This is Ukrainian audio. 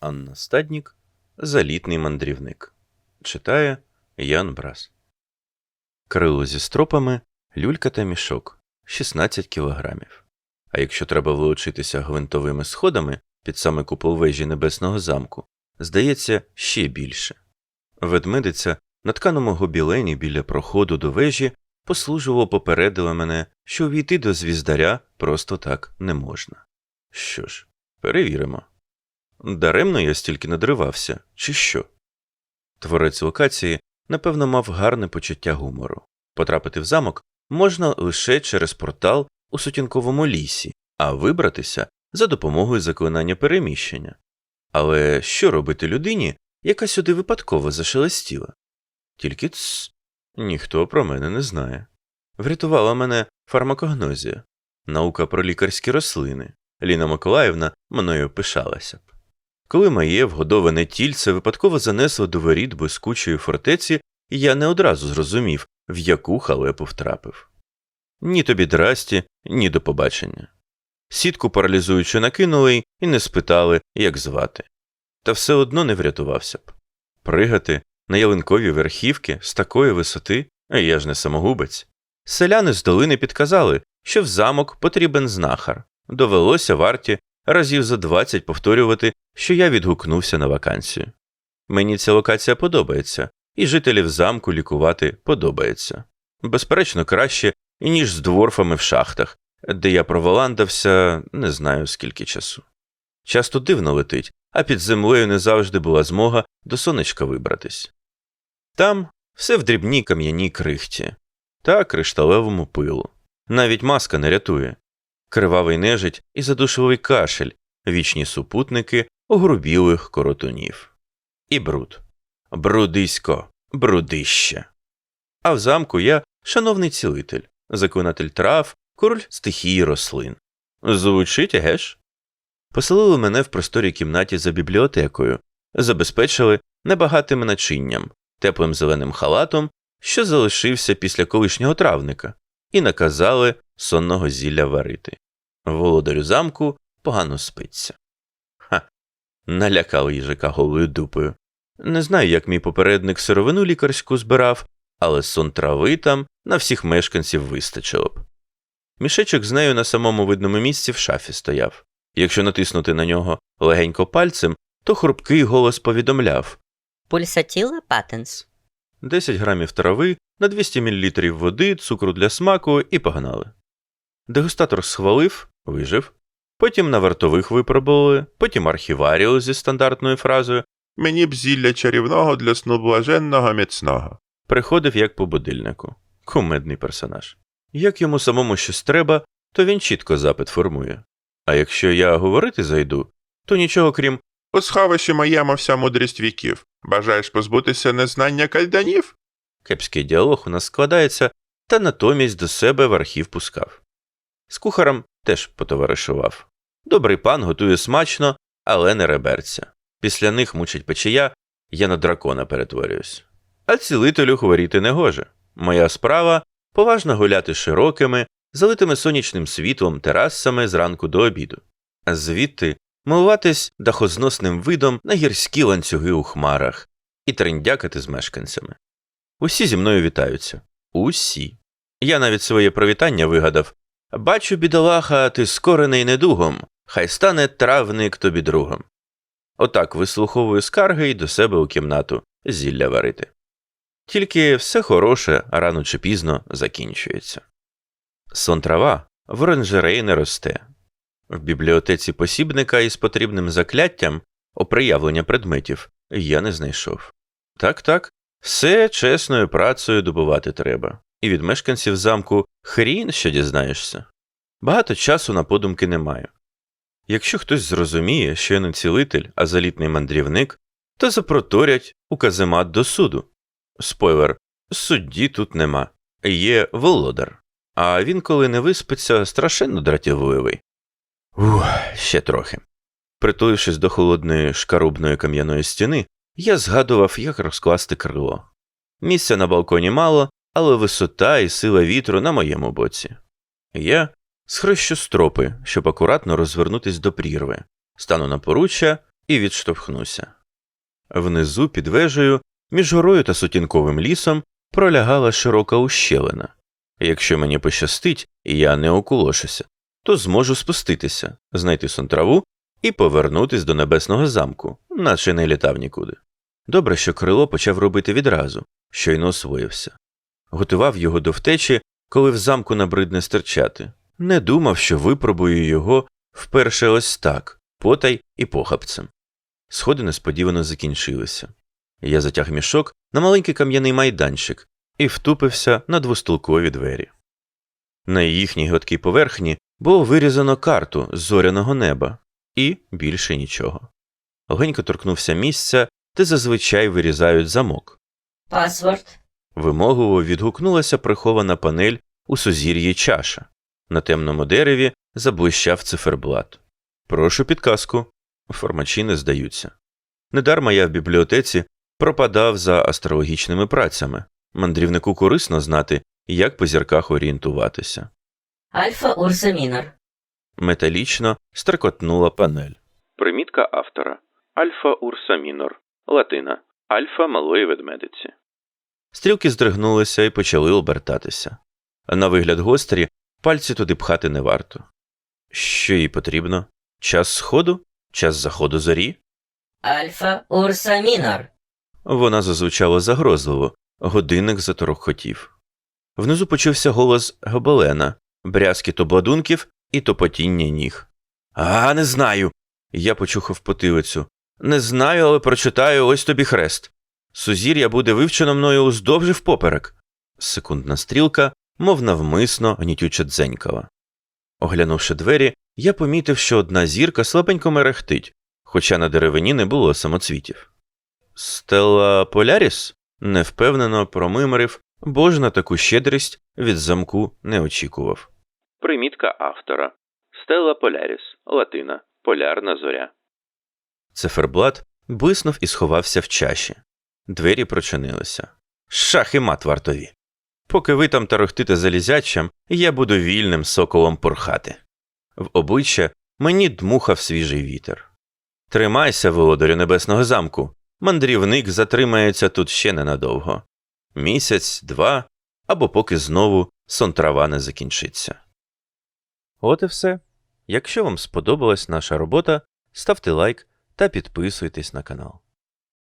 Анна Стаднік Залітний мандрівник. Читає Ян Брас. Крило зі стропами, люлька та мішок 16 кілограмів. А якщо треба влучитися гвинтовими сходами під саме купол вежі небесного замку, здається, ще більше. Ведмедиця на тканому гобілені біля проходу до вежі послужливо попередила мене, що увійти до звіздаря просто так не можна. Що ж, перевіримо. Даремно я стільки надривався, чи що? Творець локації, напевно, мав гарне почуття гумору. Потрапити в замок можна лише через портал у сутінковому лісі, а вибратися за допомогою заклинання переміщення. Але що робити людині, яка сюди випадково зашелестіла? Тільки ц, ніхто про мене не знає. Врятувала мене фармакогнозія, наука про лікарські рослини. Ліна Миколаївна мною пишалася б. Коли моє вгодоване тільце випадково занесло до воріт блискучої фортеці, я не одразу зрозумів, в яку халепу втрапив. Ні тобі драсті, ні до побачення. Сітку паралізуючи накинули і не спитали, як звати. Та все одно не врятувався б. Пригати на ялинкові верхівки з такої висоти, а я ж не самогубець. Селяни з долини підказали, що в замок потрібен знахар. Довелося варті разів за 20 повторювати, що я відгукнувся на вакансію. Мені ця локація подобається, і жителів замку лікувати подобається. Безперечно, краще, ніж з дворфами в шахтах, де я проваландався не знаю скільки часу. Часто дивно летить, а під землею не завжди була змога до сонечка вибратись. Там все в дрібній кам'яній крихті та кришталевому пилу. Навіть маска не рятує. Кривавий нежить і задушливий кашель, вічні супутники огрубілих коротунів. І бруд. Брудисько, брудище. А в замку я шановний цілитель, заклинатель трав, король стихії рослин. Звучить, геш? Поселили мене в просторій кімнаті за бібліотекою, забезпечили небагатим начинням, теплим зеленим халатом, що залишився після колишнього травника, і наказали сонного зілля варити. Володарю замку погано спиться. Ха, налякав їжака голою дупою. Не знаю, як мій попередник сировину лікарську збирав, але сон трави там на всіх мешканців вистачило б. Мішечок з нею на самому видному місці в шафі стояв. Якщо натиснути на нього легенько пальцем, то хрупкий голос повідомляв Пульсатіла патенс. 10 грамів трави на 200 мл води, цукру для смаку і погнали. Дегустатор схвалив, вижив. Потім на вартових випробували, потім архіваріус зі стандартною фразою Мені б зілля чарівного для сну блаженного міцного. приходив як по будильнику. Кумедний персонаж. Як йому самому щось треба, то він чітко запит формує. А якщо я говорити зайду, то нічого крім У сховищі моєму вся мудрість віків. Бажаєш позбутися незнання кальданів? кепський діалог у нас складається, та натомість до себе в архів пускав. З кухарем теж потоваришував. Добрий пан готує смачно, але не реберця. Після них мучить печія, я на дракона перетворююсь. А цілителю хворіти не гоже. Моя справа поважно гуляти широкими, залитими сонячним світлом терасами зранку до обіду. А звідти милуватись дахозносним видом на гірські ланцюги у хмарах і трендякати з мешканцями. Усі зі мною вітаються. Усі. Я навіть своє привітання вигадав. Бачу, бідолаха, ти скорений недугом, хай стане травник тобі другом. Отак вислуховую скарги й до себе у кімнату зілля варити. Тільки все хороше рано чи пізно закінчується. Сон трава в оранжереї не росте. В бібліотеці посібника із потрібним закляттям оприявлення предметів я не знайшов. Так, так, все чесною працею добувати треба, і від мешканців замку хрін що дізнаєшся. Багато часу на подумки не маю. Якщо хтось зрозуміє, що я не цілитель, а залітний мандрівник, то запроторять у каземат до суду. Спойлер судді тут нема, є володар. А він, коли не виспиться, страшенно дратівливий. Ух, ще трохи. Притулившись до холодної шкарубної кам'яної стіни, я згадував, як розкласти крило. Місця на балконі мало, але висота і сила вітру на моєму боці. Я схрещу стропи, щоб акуратно розвернутись до прірви, стану на поруччя і відштовхнувся. Внизу під вежею, між горою та сутінковим лісом, пролягала широка ущелина. Якщо мені пощастить, я не окулошуся, то зможу спуститися, знайти сонтраву і повернутись до небесного замку, наче не літав нікуди. Добре, що крило почав робити відразу, щойно освоївся. Готував його до втечі, коли в замку набридне стерчати. Не думав, що випробую його вперше ось так, потай і похапцем. Сходи несподівано закінчилися. Я затяг мішок на маленький кам'яний майданчик і втупився на двостулкові двері. На їхній гладкій поверхні було вирізано карту з зоряного неба і більше нічого. Легенько торкнувся місця, де зазвичай вирізають замок. Пасворд. Вимогливо відгукнулася прихована панель у сузір'ї чаша. На темному дереві заблищав циферблат. Прошу підказку. Формачі не здаються. Недарма я в бібліотеці пропадав за астрологічними працями. Мандрівнику корисно знати, як по зірках орієнтуватися. Альфа Урса Мінор. Металічно стрекотнула панель. Примітка автора Альфа Урса Мінор. Латина. Альфа малої ведмедиці. Стрілки здригнулися і почали обертатися. На вигляд гострі, пальці туди пхати не варто. Що їй потрібно? Час сходу? Час заходу зорі? Альфа Урса Мінор. Вона зазвучала загрозливо, годинник заторохотів. Внизу почувся голос гобелена, брязкіт обладунків і топотіння ніг. А, не знаю. Я почухав потилицю. Не знаю, але прочитаю ось тобі хрест. Сузір'я буде вивчено мною уздовж і впоперек. Секундна стрілка, мов навмисно, гнітюче дзенькала. Оглянувши двері, я помітив, що одна зірка слабенько мерехтить, хоча на деревині не було самоцвітів. Стелла Поляріс невпевнено промимрив, бо ж на таку щедрість від замку не очікував. Примітка автора Стелла Поляріс, Латина, Полярна зоря. Циферблат блиснув і сховався в чаші. Двері прочинилися. Шах і мат вартові. Поки ви там тарохтите залізячам, я буду вільним соколом порхати. В обличчя мені дмухав свіжий вітер. Тримайся, володарю небесного замку. Мандрівник затримається тут ще ненадовго. Місяць, два, або поки знову сонтрава не закінчиться. От і все. Якщо вам сподобалась наша робота, ставте лайк та підписуйтесь на канал.